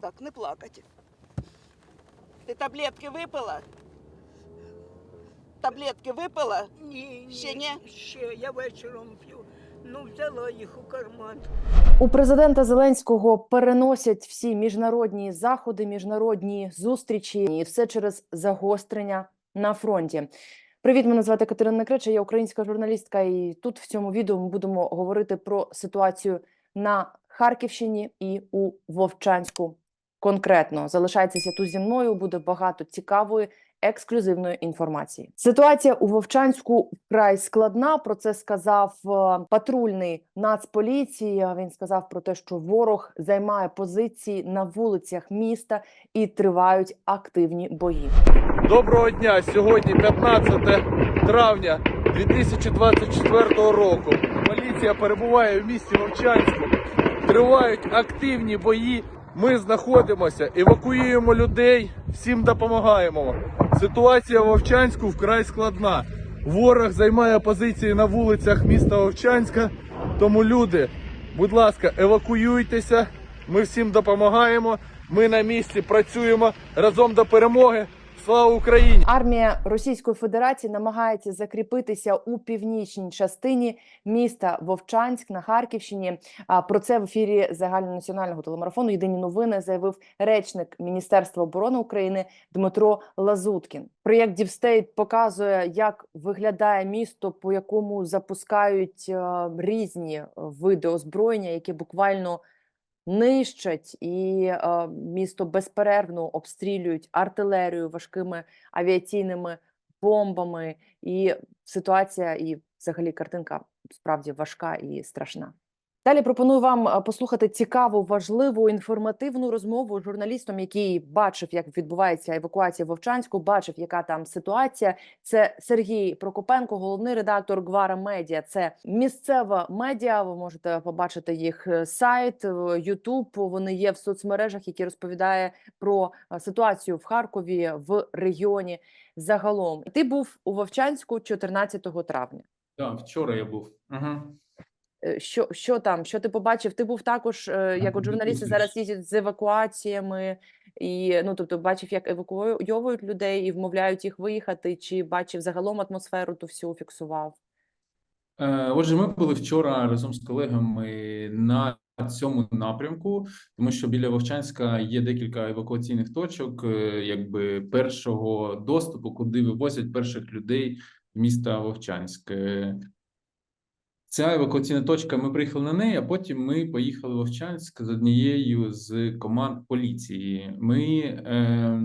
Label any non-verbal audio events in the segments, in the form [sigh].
Так, не плакать. Ти таблетки випила? Таблетки випила? Ні, ні, Ще ні? Ще я вечором п'ю. Ну, взяла їх у карман. У президента Зеленського переносять всі міжнародні заходи, міжнародні зустрічі, і все через загострення на фронті. Привіт, мене звати Катерина Крича, я українська журналістка. І тут в цьому відео ми будемо говорити про ситуацію на Харківщині і у Вовчанську. Конкретно залишайтеся тут зі мною. Буде багато цікавої ексклюзивної інформації. Ситуація у Вовчанську вкрай складна. Про це сказав е, патрульний нацполіції. Він сказав про те, що ворог займає позиції на вулицях міста і тривають активні бої. Доброго дня! Сьогодні 15 травня 2024 року. Поліція перебуває в місті Вовчанську. Тривають активні бої. Ми знаходимося, евакуюємо людей, всім допомагаємо. Ситуація в Овчанську вкрай складна. Ворог займає позиції на вулицях міста Овчанська. Тому люди, будь ласка, евакуюйтеся. Ми всім допомагаємо. Ми на місці працюємо разом до перемоги. Слава Україні! Армія Російської Федерації намагається закріпитися у північній частині міста Вовчанськ на Харківщині. А про це в ефірі загальнонаціонального телемарафону Єдині новини заявив речник Міністерства оборони України Дмитро Лазуткін. Проєкт Дівстейт показує, як виглядає місто, по якому запускають різні види озброєння, які буквально нищать і е, місто безперервно обстрілюють артилерію важкими авіаційними бомбами. І ситуація, і взагалі картинка справді важка і страшна. Далі пропоную вам е, послухати цікаву, важливу інформативну розмову з журналістом, який бачив, як відбувається евакуація в Вовчанську, бачив, яка там ситуація. Це Сергій Прокопенко, головний редактор Гвара Медіа. Це місцева медіа. Ви можете побачити їх е, сайт, Ютуб. Вони є в соцмережах, які розповідає про е, ситуацію в Харкові в регіоні загалом. Ти був у Вовчанську 14 травня. Так, вчора я був. Ага. Е, Що, що там? Що ти побачив? Ти був також, е, як от журналісти зараз їздять з евакуаціями, і ну тобто бачив, як евакуйовують людей і вмовляють їх виїхати, чи бачив загалом атмосферу ту всю фіксував? Е, Отже, ми були вчора разом з колегами на цьому напрямку, тому що біля Вовчанська є декілька евакуаційних точок, якби першого доступу, куди вивозять перших людей міста Вовчанськ. Ця евакуаційна точка, ми приїхали на неї, а потім ми поїхали в Вовчанськ з однією з команд поліції. Ми е,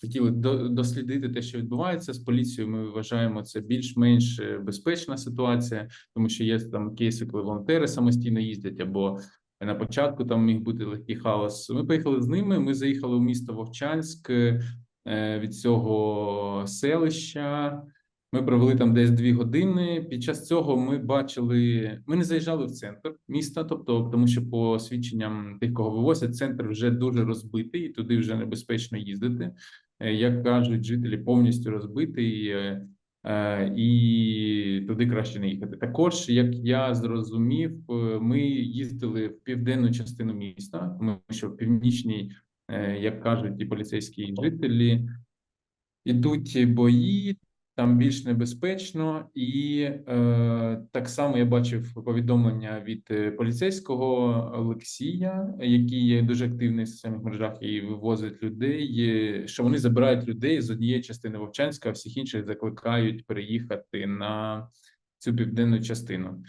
хотіли до, дослідити те, що відбувається з поліцією. Ми вважаємо це більш-менш безпечна ситуація, тому що є там кейси, коли волонтери самостійно їздять, або на початку там міг бути легкий хаос. Ми поїхали з ними. Ми заїхали в місто Вовчанськ е, від цього селища. Ми провели там десь дві години. Під час цього ми бачили, ми не заїжджали в центр міста, тобто, тому що по свідченням тих, кого вивозять, центр вже дуже розбитий, і туди вже небезпечно їздити. Е, Як кажуть, жителі повністю розбитий, е, е, і туди краще не їхати. Також, як я зрозумів, ми їздили в південну частину міста, тому що в північній, як кажуть, і поліцейські жителі. Ідуть бої, там більш небезпечно, і е, так само я бачив повідомлення від е, поліцейського Олексія, який є дуже активний в соціальних мережах і вивозить людей. Що вони забирають людей з однієї частини Вовчанська, а всіх інших закликають переїхати на цю південну частину.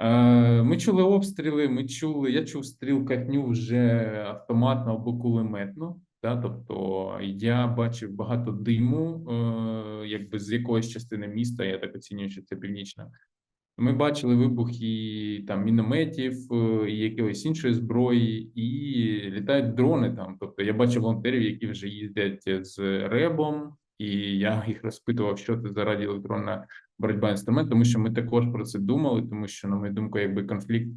Е, Ми чули обстріли. Ми чули. Я чув стрілкатню вже автоматно або кулеметно. Та, тобто я бачив багато диму, е, якби з якоїсь частини міста, я так оцінюю, що це північна. Ми бачили вибухи там мінометів е, і якоїсь іншої зброї, і літають дрони там. Тобто я бачив волонтерів, які вже їздять з ребом, і я їх розпитував, що це за радіоелектронна боротьба інструмент, тому що ми також про це думали, тому що, на мою думку, якби конфлікт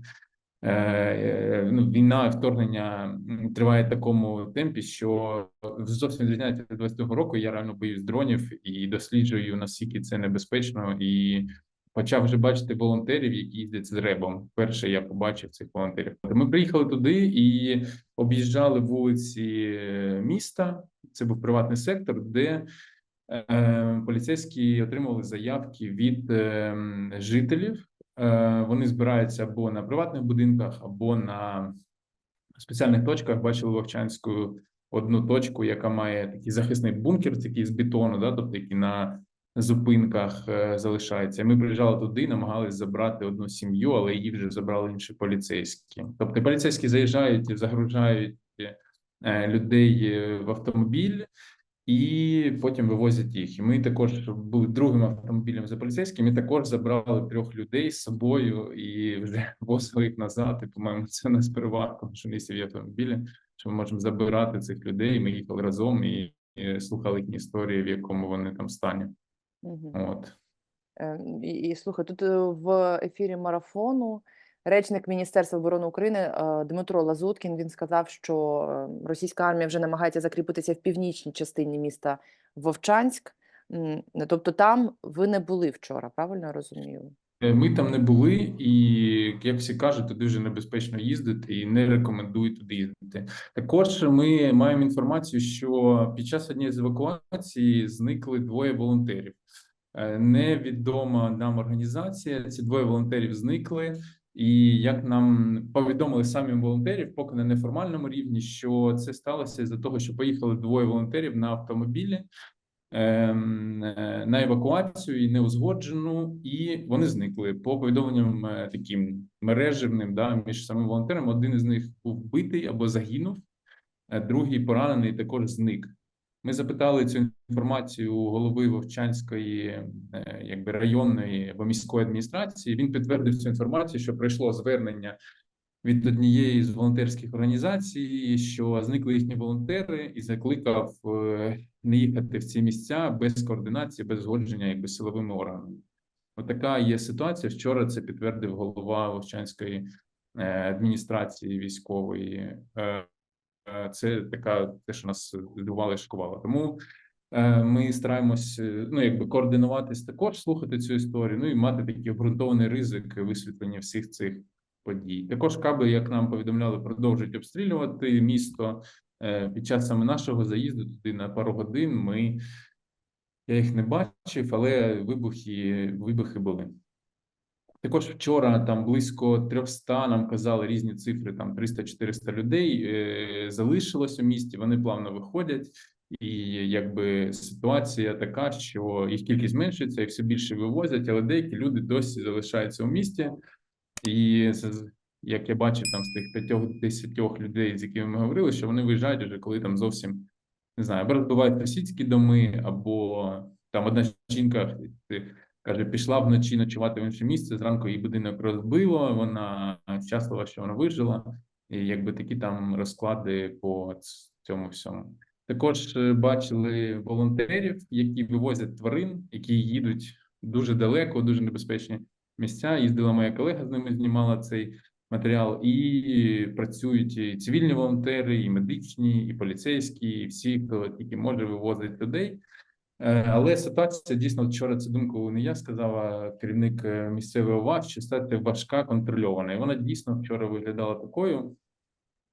ну, війна, вторгнення триває в такому темпі, що зовсім відрізняється від 22 року. Я реально боюсь дронів і досліджую наскільки це небезпечно, і почав вже бачити волонтерів, які їздять з ребом. Перше я побачив цих волонтерів. Ми приїхали туди і об'їжджали вулиці е, міста. Це був приватний сектор, де е, поліцейські отримували заявки від е, жителів. Е, Вони збираються або на приватних будинках, або на спеціальних точках. Бачили Вовчанську одну точку, яка має такий захисний бункер, такий з бетону, да, тобто який на зупинках е, залишається. Ми приїжджали туди, намагались забрати одну сім'ю, але її вже забрали інші поліцейські. Тобто поліцейські заїжджають і загружають е, людей в автомобіль. І потім вивозять їх. І ми також були другим автомобілем за поліцейським. Ми також забрали трьох людей з собою і вже [laughs] возили їх назад. І, по-моєму, це у нас перевага, тому що місці в автомобілі, що ми можемо забирати цих людей. Ми їхали разом і, і слухали їхні історії, в якому вони там стані. Мгм. От Е, І, і слухай, тут е, в ефірі марафону речник Міністерства оборони України е, Дмитро Лазуткін він сказав, що е, російська армія вже намагається закріпитися в північній частині міста Вовчанськ. Тобто там ви не були вчора, правильно я розумію? Е, Ми там не були, і як всі кажуть, туди дуже небезпечно їздити і не рекомендують туди їздити. Також ми маємо інформацію, що під час однієї з евакуації зникли двоє волонтерів. Невідома нам організація. Ці двоє волонтерів зникли. І як нам повідомили самі волонтерів, поки на неформальному рівні, що це сталося з-за того, що поїхали двоє волонтерів на автомобілі ем, е, на евакуацію і неузгоджену, і вони зникли по повідомленням е, таким мережевним да, між самим волонтером. Один із них був вбитий або загинув, е, другий поранений також зник. Ми запитали цю інформацію у голови Вовчанської е, якби районної або міської адміністрації. Він підтвердив цю інформацію, що прийшло звернення від однієї з волонтерських організацій, що зникли їхні волонтери, і закликав е, не їхати в ці місця без координації, без згодження якби силовими органами. Отака є ситуація. Вчора це підтвердив голова Вовчанської е, адміністрації військової. Е, е, Це така те, що нас здивувало і шокувало. Тому е, ми стараємось е, ну якби координуватись також, слухати цю історію, ну і мати такий обґрунтований ризик висвітлення всіх цих подій. Також каби, як нам повідомляли, продовжують обстрілювати місто. Е, Під час саме нашого заїзду туди на пару годин ми я їх не бачив, але вибухи, вибухи були. Також вчора там близько 300, нам казали різні цифри, там 300-400 людей е, залишилось у місті. Вони плавно виходять, і якби ситуація така, що їх кількість зменшується, і все більше вивозять, але деякі люди досі залишаються у місті. І як я бачив там з тих п'ятьох десятьох людей, з якими ми говорили, що вони виїжджають вже коли там зовсім не знаю, або розбивають сусідські доми, або там одна жінка каже, пішла вночі ночувати в інше місце. Зранку її будинок розбило. Вона щаслива, що вона вижила, і якби такі там розклади по цьому всьому. Також е, бачили волонтерів, які вивозять тварин, які їдуть дуже далеко, дуже небезпечні місця. Їздила моя колега з ними, знімала цей матеріал, і працюють і цивільні волонтери, і медичні, і поліцейські, і всі, хто тільки може вивозить людей. Е, Але ситуація дійсно вчора цю думку не я сказав, а керівник е, місцевої ОВА, що стати важка контрольована. І вона дійсно вчора виглядала такою,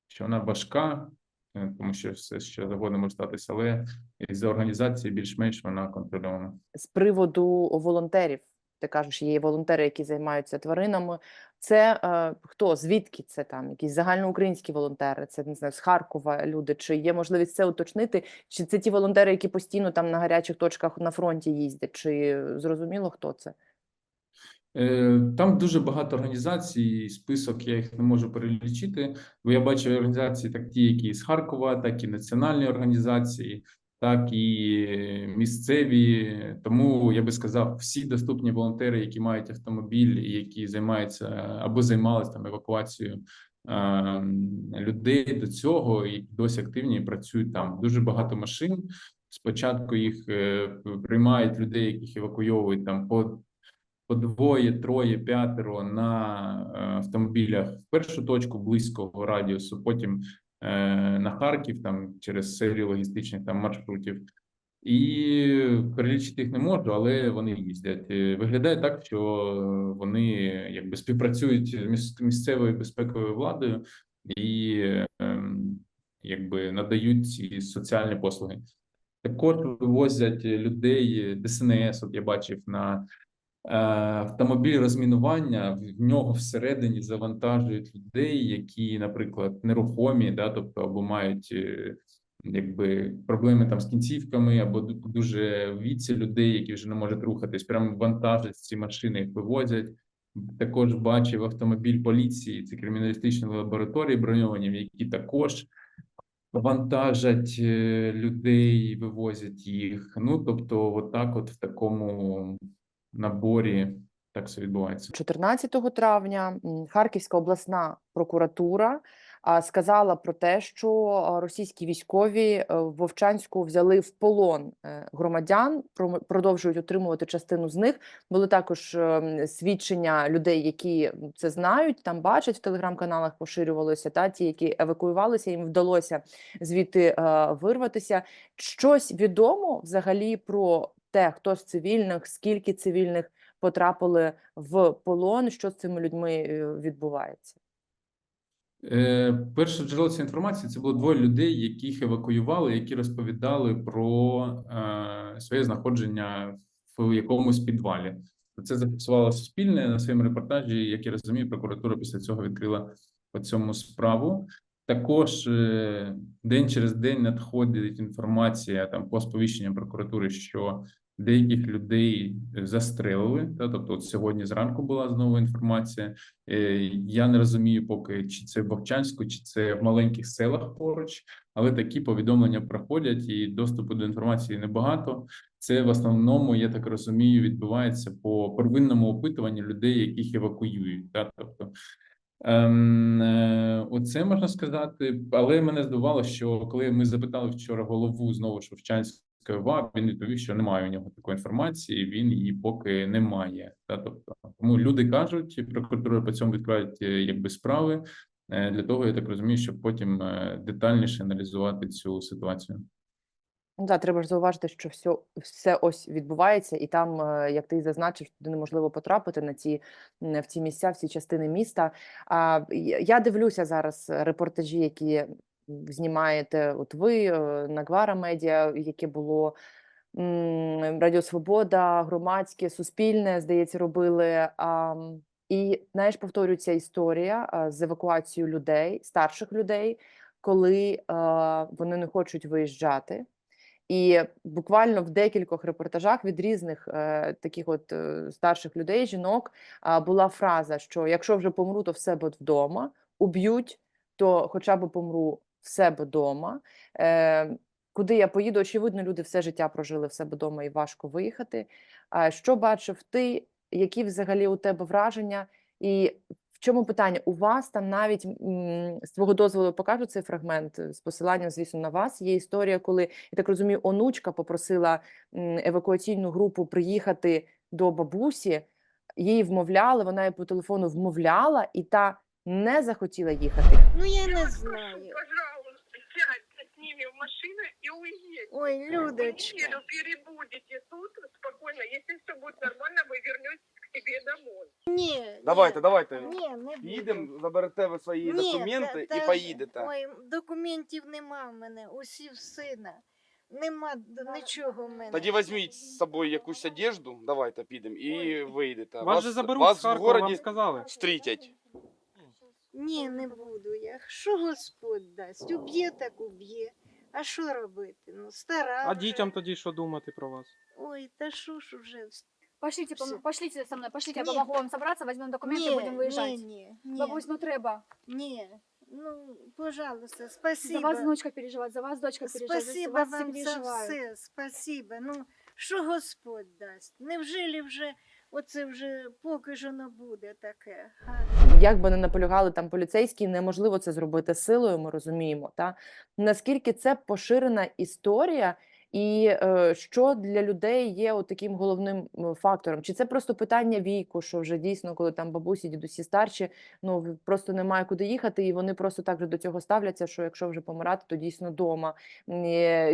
що вона важка, е, тому що все ще завгодно може статися, але із організації більш-менш вона контрольована. З приводу волонтерів, ти кажеш, є волонтери, які займаються тваринами. Це е, хто? Звідки це там? Якісь загальноукраїнські волонтери? Це не знаю, з Харкова люди. Чи є можливість це уточнити? Чи це ті волонтери, які постійно там на гарячих точках на фронті їздять? Чи зрозуміло, хто це? Е, Там дуже багато організацій, список я їх не можу перелічити, бо я бачу організації, так ті, які з Харкова, так і національні організації, так і місцеві. Тому я би сказав, всі доступні волонтери, які мають автомобіль, і які займаються або займалися там евакуацією е, людей до цього, і досі активні і працюють там. Дуже багато машин. Спочатку їх е, приймають людей, яких евакуйовують там по по двоє, троє, п'ятеро на е, автомобілях в першу точку близького радіусу, потім на Харків, там через серію логістичних там маршрутів. І перелічити їх не можу, але вони їздять. Е, Виглядає так, що вони якби співпрацюють з місцевою безпековою владою і ем, якби надають ці соціальні послуги. Також вивозять людей ДСНС. От я бачив на е, автомобіль розмінування. В нього всередині завантажують людей, які, наприклад, нерухомі, да, тобто або мають е, якби проблеми там з кінцівками, або дуже віці людей, які вже не можуть рухатись. Прямо вантажать ці машини, їх вивозять. Також бачив автомобіль поліції, це криміналістичні лабораторії броньовані, які також вантажать е, людей, вивозять їх. Ну тобто, отак, от в такому наборі так все відбувається. 14 травня Харківська обласна прокуратура сказала про те, що російські військові е, в Вовчанську взяли в полон е, громадян, продовжують утримувати частину з них. Були також ем, свідчення людей, які це знають, там бачать в телеграм-каналах, поширювалося. Та ті, які евакуювалися, їм вдалося звідти е, вирватися. Щось відомо взагалі про те, хто з цивільних, скільки цивільних потрапили в полон, що з цими людьми е, відбувається. Е, перше джерело цієї інформації це було двоє людей, яких евакуювали, які розповідали про е, своє знаходження в якомусь підвалі. Це зафіксувало Суспільне на своєму репортажі. Як я розумію, прокуратура після цього відкрила по цьому справу. Також е, день через день надходить інформація там по сповіщенням прокуратури, що деяких людей застрелили. Та, тобто, от сьогодні зранку була знову інформація. Е, Я не розумію, поки чи це в Бахчанську, чи це в маленьких селах поруч, але такі повідомлення проходять, і доступу до інформації небагато. Це в основному, я так розумію, відбувається по первинному опитуванню людей, яких евакуюють. Та, тобто, е, оце можна сказати, але мене здивувало, що коли ми запитали вчора голову знову ж Вовчанської ОВА, він відповів, що немає у нього такої інформації, він її поки не має. Та тобто, тому люди кажуть, прокуратура по цьому відкривають е, якби справи е, для того, я так розумію, щоб потім е, детальніше аналізувати цю ситуацію. Ну да, треба ж зауважити, що все, все ось відбувається, і там, е, як ти зазначив, туди неможливо потрапити на ці м, в ці місця, в ці частини міста. А я дивлюся зараз репортажі, які знімаєте, от ви е, Нагвара Медіа, яке було Радіо Свобода, громадське, суспільне, здається, робили. А, і знаєш, повторюється історія а, з евакуацією людей, старших людей, коли а, вони не хочуть виїжджати. І буквально в декількох репортажах від різних е, таких от е, старших людей, жінок, а, була фраза, що якщо вже помру, то в себе вдома, уб'ють, то хоча б помру в себе вдома. Е, куди я поїду? Очевидно, люди все життя прожили в себе вдома і важко виїхати. А що бачив ти? Які взагалі у тебе враження? І в чому питання? У вас там навіть з твого дозволу покажу цей фрагмент е, з посиланням, звісно, на вас. Є історія, коли я так розумію, онучка попросила евакуаційну групу приїхати до бабусі. Її вмовляли, вона її по телефону вмовляла, і та не захотіла їхати. Ну я не знаю. машину и уедете. Ой, Вы Людочка. неделю перебудете тут спокойно. Если все будет нормально, вы вернетесь к домой. Ні. Давайте, ні, давайте. Ні, не буду. Їдемо, заберете ви свої Ні, документи та- і та- поїдете. Ой, документів нема в мене, усі в сина. Нема д- нічого в мене. Тоді візьміть з собою якусь одежду, давайте підемо і вийдете. Вас, же заберуть вас з в Харкова, вам городі сказали. стрітять. Ні, не буду я. Що Господь дасть? Уб'є так уб'є. А що робити? Ну, стара. А вже. дітям тоді що думати про вас? Ой, та що ж вже. Пошлите, пом- Всё. пошлите со мной, пошлите, я Ні. помогу вам собраться, возьмем документы, ні, будем выезжать. Ні, ні, ні, Бабусь, ну треба. ні. Ну, пожалуйста, За спасибо. вас внучка переживает, за вас дочка переживает, за Спасибо вас все вам за переживают. все, спасибо. Ну, що Господь дасть? Невже вже оце вже поки ж воно буде таке? га? Як би не наполягали там поліцейські, неможливо це зробити силою, ми розуміємо. Та наскільки це поширена історія, і е, що для людей є таким головним фактором? Чи це просто питання віку, що вже дійсно, коли там бабусі, дідусі старші, ну просто немає куди їхати, і вони просто так же до цього ставляться, що якщо вже помирати, то дійсно вдома.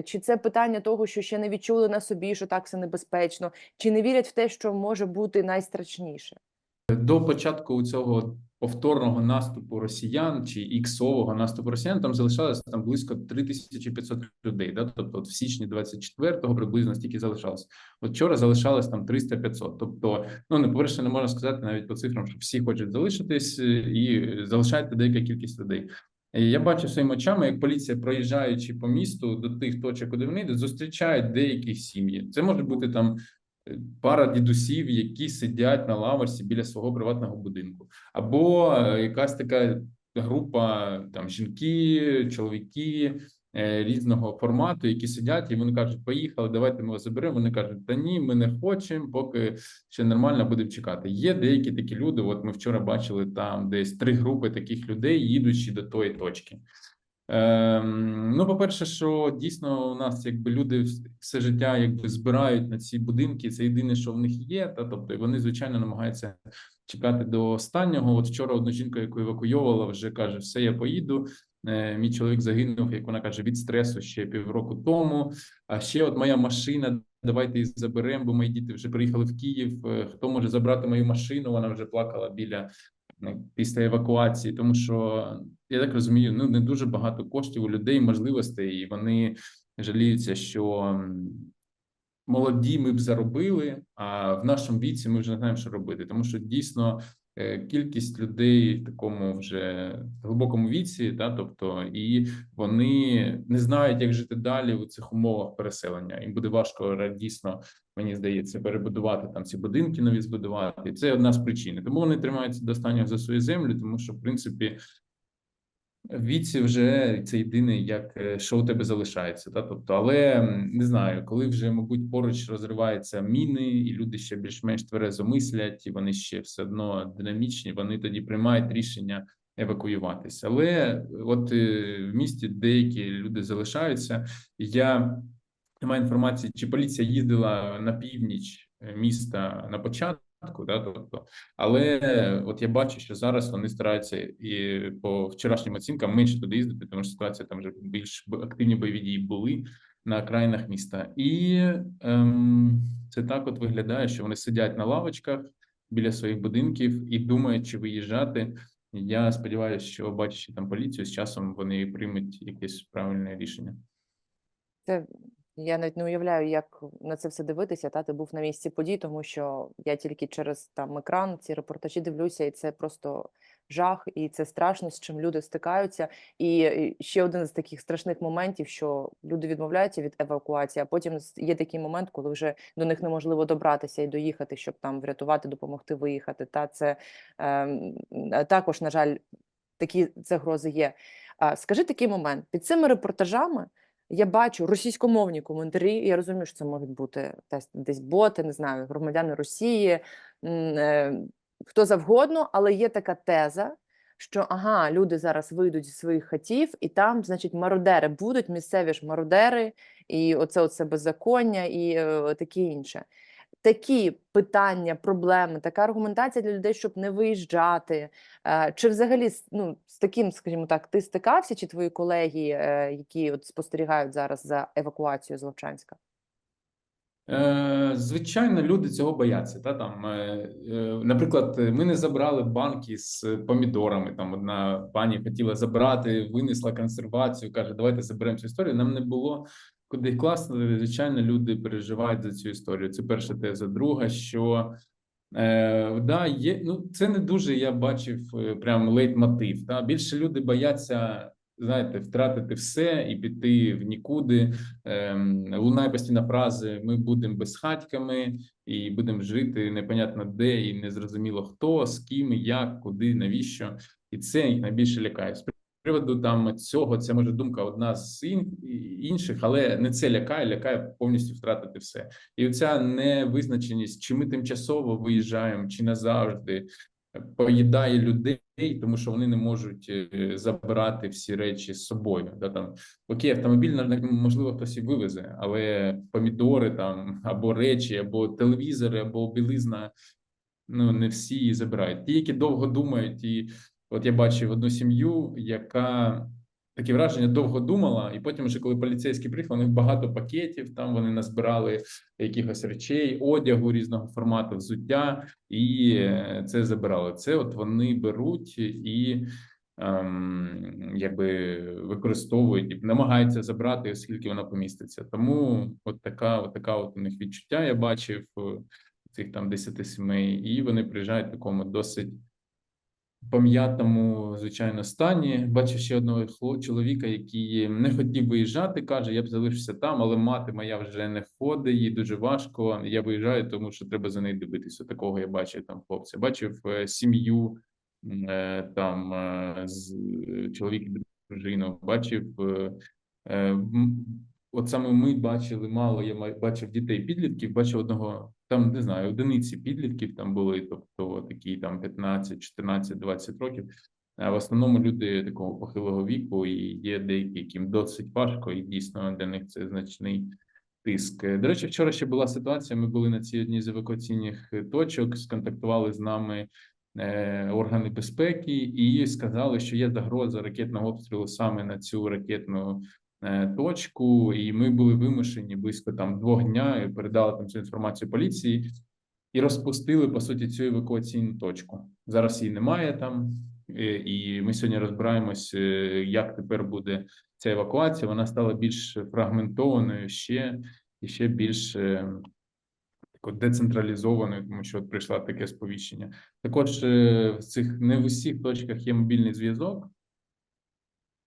Чи це питання того, що ще не відчули на собі, що так все небезпечно, чи не вірять в те, що може бути найстрашніше? До початку цього повторного наступу росіян чи іксового наступу росіян там залишалося там близько 3500 людей. Да? Тобто от в січні 24-го приблизно стільки залишалось. От вчора залишалось там 300-500. Тобто, ну не по-перше, не можна сказати навіть по цифрам, що всі хочуть залишитись е, і залишається деяка кількість людей. Я бачу своїми очами, як поліція, проїжджаючи по місту до тих точок, куди вони йдуть, зустрічають деякі сім'ї. Це може бути там пара дідусів, які сидять на лавочці біля свого приватного будинку, або е, якась така група там жінки, чоловіки е, різного формату, які сидять, і вони кажуть: поїхали, давайте ми вас заберемо. Вони кажуть, та ні, ми не хочемо, поки ще нормально будемо чекати. Є деякі такі люди. От ми вчора бачили там десь три групи таких людей, їдучи до тої точки. Ем, ну, по-перше, що дійсно у нас якби люди все життя якби збирають на ці будинки. Це єдине, що в них є. Та тобто вони звичайно намагаються чекати до останнього. От вчора одну жінку, яку евакуйовувала, вже каже: все, я поїду. Е, Мій чоловік загинув, як вона каже, від стресу ще півроку тому. А ще от моя машина. Давайте її заберемо, бо мої діти вже приїхали в Київ. Е, Хто може забрати мою машину? Вона вже плакала біля після евакуації, тому що я так розумію, ну не дуже багато коштів у людей, можливостей, і вони жаліються, що молоді ми б заробили, а в нашому віці ми вже не знаємо, що робити, тому що дійсно е, кількість людей в такому вже глибокому віці, та тобто, і вони не знають, як жити далі у цих умовах переселення. Їм буде важко дійсно, мені здається, перебудувати там ці будинки нові збудувати. І це одна з причин. Тому вони тримаються до останнього за свою землю, тому що в принципі. В віці вже це єдине, як е, що у тебе залишається, та тобто, але не знаю, коли вже, мабуть, поруч розриваються міни, і люди ще більш-менш тверезо мислять, і вони ще все одно динамічні. Вони тоді приймають рішення евакуюватися. Але е, от е, в місті деякі люди залишаються. Я не маю інформації, чи поліція їздила на північ е, міста на початку. Да, тобто, але от я бачу, що зараз вони стараються і по вчорашнім оцінкам менше туди їздити, тому що ситуація там вже більш активні бойові дії були на окраїнах міста, і ем, це так от виглядає, що вони сидять на лавочках біля своїх будинків і думають, чи виїжджати. Я сподіваюся, що бачачи там поліцію, з часом вони приймуть якесь правильне рішення. Це я навіть не уявляю, як на це все дивитися. Та ти був на місці подій, тому що я тільки через там екран ці репортажі дивлюся, і це просто жах, і це страшно, з чим люди стикаються. І ще один з таких страшних моментів, що люди відмовляються від евакуації, а потім є такий момент, коли вже до них неможливо добратися і доїхати, щоб там врятувати, допомогти виїхати. Та це е, також, на жаль, такі загрози є. Скажи такий момент під цими репортажами. Я бачу російськомовні коментарі. Я розумію, що це можуть бути десь, десь боти, не знаю, громадяни Росії, е, хто завгодно, але є така теза, що ага, люди зараз вийдуть зі своїх хатів, і там, значить, мародери будуть, місцеві ж мародери, і оце оце беззаконня, і е, таке інше. Такі питання, проблеми, така аргументація для людей, щоб не виїжджати. Е, Чи взагалі ну, з таким, скажімо так, ти стикався, чи твої колеги, е, які от спостерігають зараз за евакуацією з Вовчанська? Е, Звичайно, люди цього бояться. Та там, наприклад, ми не забрали банки з помідорами. Там одна пані хотіла забрати, винесла консервацію. каже: давайте заберемо цю історію. Нам не було куди їх класти. Звичайно, люди переживають за цю історію. Це перша теза. Друга, що е, да, є. Ну це не дуже я бачив е, прям лейтмотив. Та більше люди бояться. Знаєте, втратити все і піти в нікуди. Ем, лунає постійна фрази: ми будемо безхатьками і будемо жити непонятно де, і незрозуміло хто, з ким, як, куди, навіщо. І це їх найбільше лякає. Приводу там цього, це може думка одна з інших, але не це лякає, лякає повністю втратити все. І оця невизначеність, чи ми тимчасово виїжджаємо, чи назавжди. поїдає людей, тому що вони не можуть е, забирати всі речі з собою. Да, там окей, автомобіль можливо хтось і вивезе, але помідори там або речі, або телевізори, або білизна. Ну не всі її забирають. Ті, які довго думають, і от я бачив одну сім'ю, яка таке враження довго думала, і потім, вже коли поліцейські приїхали, у них багато пакетів. Там вони назбирали якихось речей, одягу різного формату, взуття, і е, це забирали. Це от вони беруть і ем, якби використовують і намагаються забрати, оскільки вона поміститься. Тому от така, от така от у них відчуття. Я бачив е, цих там 10 сімей, і вони приїжджають в такому досить пом'ятому, звичайно, стані. Бачив ще одного чоловіка, який не хотів виїжджати. каже: я б залишився там, але мати моя вже не ходить, їй дуже важко. Я виїжджаю, тому що треба за нею дивитися. Такого я бачив там хлопця. Бачив е, сім'ю е, там е, з чоловік дружину. Бачив. От саме ми бачили мало. Я бачив дітей підлітків, бачив одного там не знаю, одиниці підлітків там були, тобто такі там 15, 14, 20 років. В основному люди такого похилого віку, і є деякі, яким досить важко, і дійсно для них це значний тиск. До речі, вчора ще була ситуація. Ми були на цій одній з евакуаційних точок, сконтактували з нами е, органи безпеки і сказали, що є загроза ракетного обстрілу саме на цю ракетну точку, і ми були вимушені близько там двох дня і передали там цю інформацію поліції і розпустили по суті цю евакуаційну точку. Зараз її немає там, е, і ми сьогодні розбираємось, е, як тепер буде ця евакуація. Вона стала більш фрагментованою ще і ще більш е, децентралізованою, тому що от прийшло таке сповіщення. Також е, в цих не в усіх точках є мобільний зв'язок.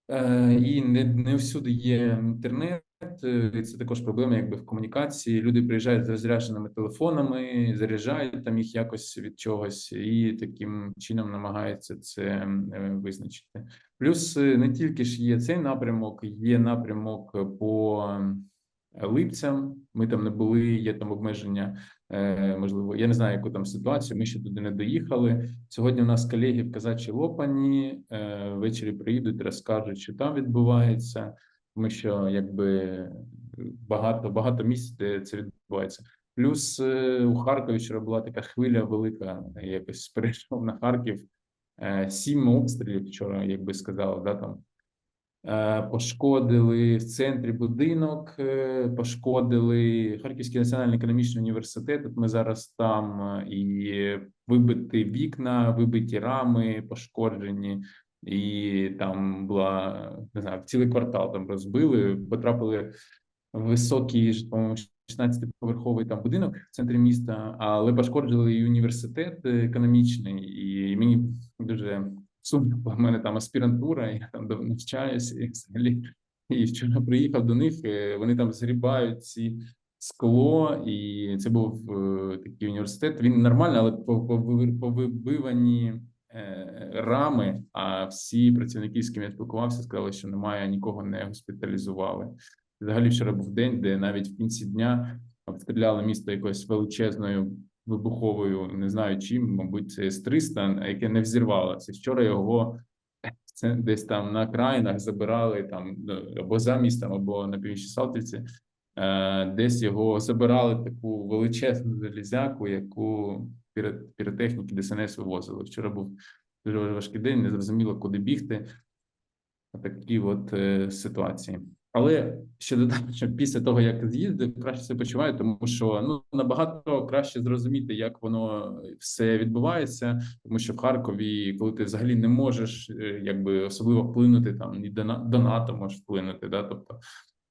Е, І не, не всюди є інтернет. е, і Це також проблема, якби в комунікації. Люди приїжджають з розрядженими телефонами, заряджають там їх якось від чогось, і таким чином намагаються це е, визначити. Плюс не тільки ж є цей напрямок, є напрямок по липцям. Ми там не були, є там обмеження. Е, Можливо, я не знаю, яку там ситуацію. Ми ще туди не доїхали. Сьогодні у нас колеги в Казачій Лопані е, ввечері приїдуть, розкажуть, що там відбувається, тому що якби багато багато місць, це відбувається. Плюс е, у Харкові вчора була така хвиля велика. Якось перейшов на Харків. Сім обстрілів вчора, як би сказав, да там. Е, Пошкодили в центрі будинок, е, пошкодили Харківський національний економічний університет. От ми зараз там е, і вибиті вікна, вибиті рами, пошкоджені, і там була не знаю, цілий квартал там розбили, потрапили в високий по-моєму, 16-поверховий там будинок в центрі міста, але пошкоджили і університет економічний, і мені дуже сумно, бо в мене там аспірантура, я там навчаюся, і взагалі. І вчора приїхав до них, е, вони там згрібають ці скло, і це був е, такий університет. Він нормальний, але по- по- повибивані е, рами. А всі працівники, з ким я спілкувався, сказали, що немає нікого не госпіталізували. Взагалі, вчора був день, де навіть в кінці дня обстріляли місто якоюсь величезною вибуховою, не знаю чим, мабуть, це С-300, яке не взірвалося. Вчора його це десь там на окраїнах забирали там ну, або за містом, або на північній Салтівці. Е, Десь його забирали таку величезну залізяку, яку піротехніки ДСНС вивозили. Вчора був дуже важкий день, не зрозуміло, куди бігти. Такі от е, ситуації. Але ще додам, після того, як з'їздив, краще себе почуваю, тому що ну набагато краще зрозуміти, як воно все відбувається, тому що в Харкові, коли ти взагалі не можеш е, якби особливо вплинути там і до, на- НАТО можеш вплинути, да, тобто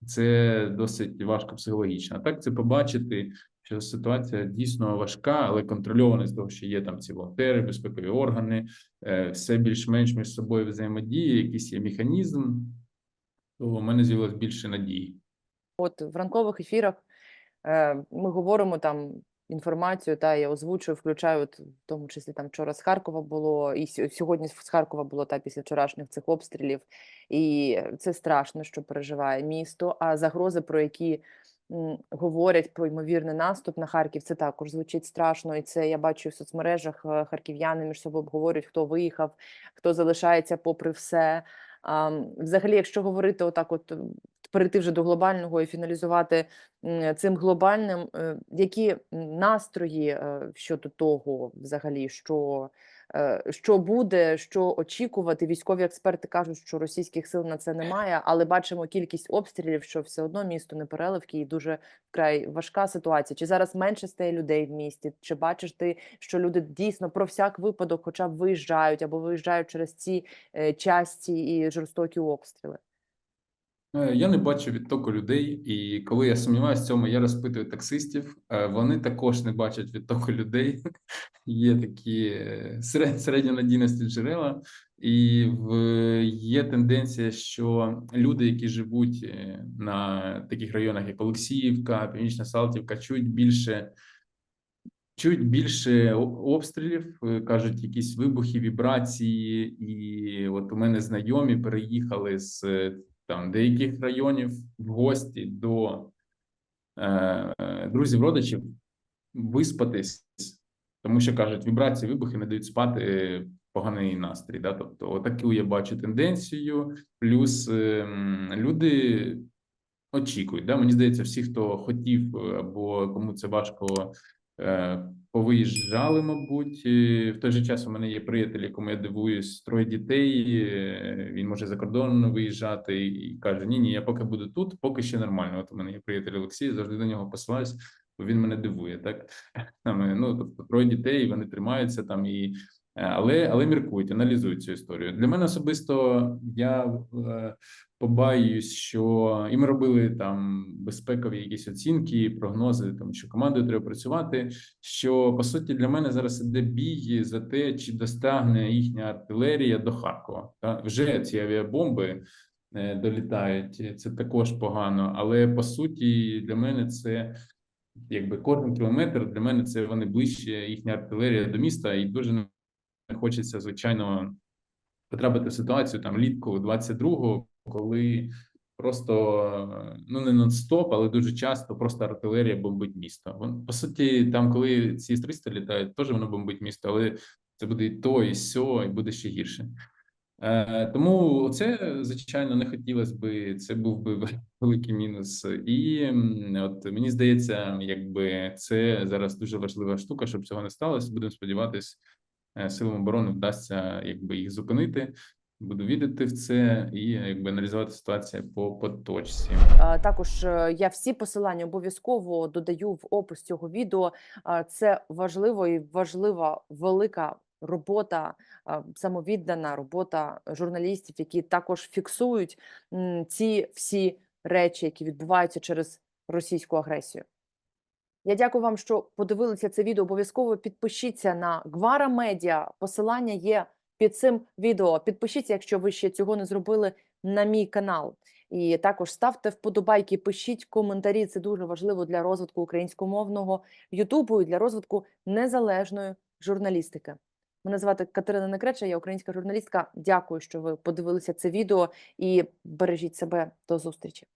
це досить важко психологічно. А так це побачити, що ситуація дійсно важка, але контрольована з того, що є там ці волонтери, безпекові органи, е, все більш-менш між собою взаємодіє, якийсь є механізм, то у мене з'явилось більше надії. От в ранкових ефірах е, ми говоримо там інформацію, та я озвучую, включаю, от, в тому числі там вчора з Харкова було, і сьо- сьогодні з Харкова було та після вчорашніх цих обстрілів. І це страшно, що переживає місто. А загрози, про які м, говорять про ймовірний наступ на Харків. Це також звучить страшно, і це я бачу в соцмережах. е, Харків'яни між собою обговорюють, хто виїхав, хто залишається попри все. Взагалі, якщо говорити отак, от перейти вже до глобального і фіналізувати цим глобальним, е, які настрої е, щодо того, взагалі, що, що буде, що очікувати. Військові експерти кажуть, що російських сил на це немає, але бачимо кількість обстрілів, що все одно місто не переливки і дуже вкрай важка ситуація. Чи зараз менше стає людей в місті? Чи бачиш ти, що люди дійсно про всяк випадок, хоча б виїжджають або виїжджають через ці е, часті і жорстокі обстріли? Е, Я не бачу відтоку людей, і коли я сумніваюся в цьому, я розпитую таксистів. е, Вони також не бачать відтоку людей. [laughs] Є такі е, серед- середньонадійності джерела, і є тенденція, що люди, які живуть на таких районах, як Олексіївка, Північна Салтівка, чують більше. Чують більше обстрілів, кажуть, якісь вибухи, вібрації, і от у мене знайомі переїхали з там деяких районів в гості до е, е, друзів родичів виспатись, тому що кажуть, вібрації, вибухи не дають спати е, поганий настрій. Да? Тобто, отаку я бачу тенденцію. Плюс ем, люди очікують. Да? Мені здається, всі, хто хотів е, або кому це важко. Е, Повиїжджали, мабуть. В той же час у мене є приятель, якому я дивуюсь, троє дітей. е, Він може за кордон виїжджати і каже: Ні, ні, я поки буду тут, поки ще нормально. От у мене є приятель Олексій, завжди до нього посилаюсь, бо він мене дивує. Так [laughs] е, ну тобто троє дітей, вони тримаються там і. Але але міркують, аналізують цю історію. Для мене особисто я побаюсь, що і ми робили там безпекові якісь оцінки, прогнози, там що командою треба працювати. Що по суті для мене зараз іде бій за те, чи достигне їхня артилерія до Харкова. Та вже ці авіабомби е, долітають. Це також погано. Але по суті, для мене це якби кожен кілометр для мене це вони ближче їхня артилерія до міста, і дуже не хочеться, звичайно, потрапити в ситуацію там влітку 22-го, коли просто ну не нон-стоп, але дуже часто просто артилерія бомбить місто. По суті, там, коли ці 300 літають, теж воно бомбить місто, але це буде і то, і сьо, і буде ще гірше. Е, тому це, звичайно, не хотілося би. Це був би [laughs] великий мінус. І от мені здається, якби це зараз дуже важлива штука, щоб цього не сталося. Будемо сподіватись, е, силам оборони вдасться якби їх зупинити. Буду вірити в це і якби аналізувати ситуацію по поточці. Також е, я всі посилання обов'язково додаю в опис цього відео. Це важливо і важлива велика робота, самовіддана робота журналістів, які також фіксують ці всі речі, які відбуваються через російську агресію. Я дякую вам, що подивилися це відео. Обов'язково підпишіться на Гвара Медіа. Посилання є під цим відео. Підпишіться, якщо ви ще цього не зробили на мій канал. І також ставте вподобайки, пишіть коментарі. Це дуже важливо для розвитку українськомовного Ютубу і для розвитку незалежної журналістики. Мене звати Катерина Некреча, я українська журналістка. Дякую, що ви подивилися це відео і бережіть себе до зустрічі.